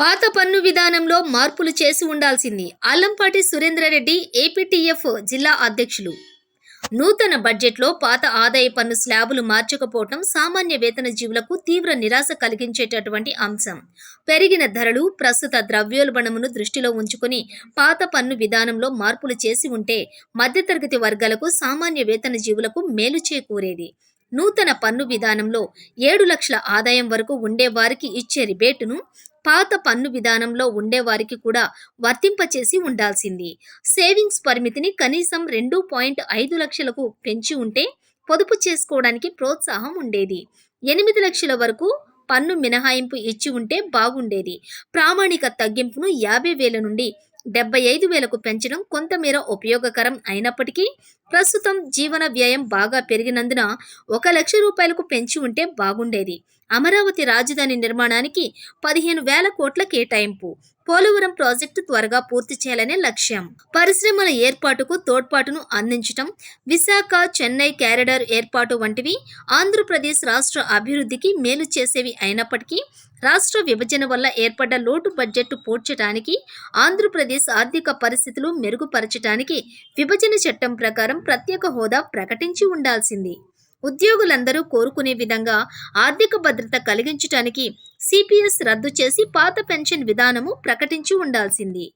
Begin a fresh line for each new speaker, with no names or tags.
పాత పన్ను విధానంలో మార్పులు చేసి ఉండాల్సింది అల్లంపాటి సురేంద్రారెడ్డి ఏపీటీఎఫ్ జిల్లా అధ్యక్షులు. నూతన బడ్జెట్లో పాత ఆదాయ పన్ను స్లాబులు మార్చకపోవటం సామాన్య వేతన జీవులకు తీవ్ర నిరాశ కలిగించేటటువంటి అంశం. పెరిగిన ధరలు ప్రస్తుత ద్రవ్యోల్బణమును దృష్టిలో ఉంచుకుని పాత పన్ను విధానంలో మార్పులు చేసి ఉంటే మధ్యతరగతి వర్గాలకు సామాన్య వేతన జీవులకు మేలు చేకూరేది. నూతన పన్ను విధానంలో ఏడు లక్షల ఆదాయం వరకు ఉండే వారికి ఇచ్చే రిబేటును పాత పన్ను విధానంలో ఉండేవారికి కూడా వర్తింపచేసి ఉండాల్సింది. సేవింగ్స్ పరిమితిని కనీసం రెండు పాయింట్ ఐదు లక్షలకు పెంచి ఉంటే పొదుపు చేసుకోవడానికి ప్రోత్సాహం ఉండేది. ఎనిమిది లక్షల వరకు పన్ను మినహాయింపు ఇచ్చి ఉంటే బాగుండేది. ప్రామాణిక తగ్గింపును యాభై వేల నుండి డెబ్బై ఐదు వేలకు పెంచడం కొంతమేర ఉపయోగకరం అయినప్పటికీ ప్రస్తుతం జీవన వ్యయం బాగా పెరిగినందున ఒక లక్ష రూపాయలకు పెంచి ఉంటే బాగుండేది. అమరావతి రాజధాని నిర్మాణానికి పదిహేను వేల కోట్ల కేటాయింపు. పోలవరం ప్రాజెక్టు త్వరగా పూర్తి చేయాలనే లక్ష్యం. పరిశ్రమల ఏర్పాటుకు తోడ్పాటును అందించటం విశాఖ చెన్నై క్యారిడర్ ఏర్పాటు వంటివి ఆంధ్రప్రదేశ్ రాష్ట్ర అభివృద్ధికి మేలు చేసేవి అయినప్పటికీ రాష్ట్ర విభజన వల్ల ఏర్పడ్డ లోటు బడ్జెట్ పూడ్చడానికి ఆంధ్రప్రదేశ్ ఆర్థిక పరిస్థితులు మెరుగుపరచడానికి విభజన చట్టం ప్రకారం ప్రత్యేక హోదా ప్రకటించి ఉండాల్సింది. ఉద్యోగులందరూ కోరుకునే విధంగా ఆర్థిక భద్రత కలిగించటానికి సిపిఎస్ రద్దు చేసి పాత పెన్షన్ విధానము ప్రకటించి ఉండాల్సింది.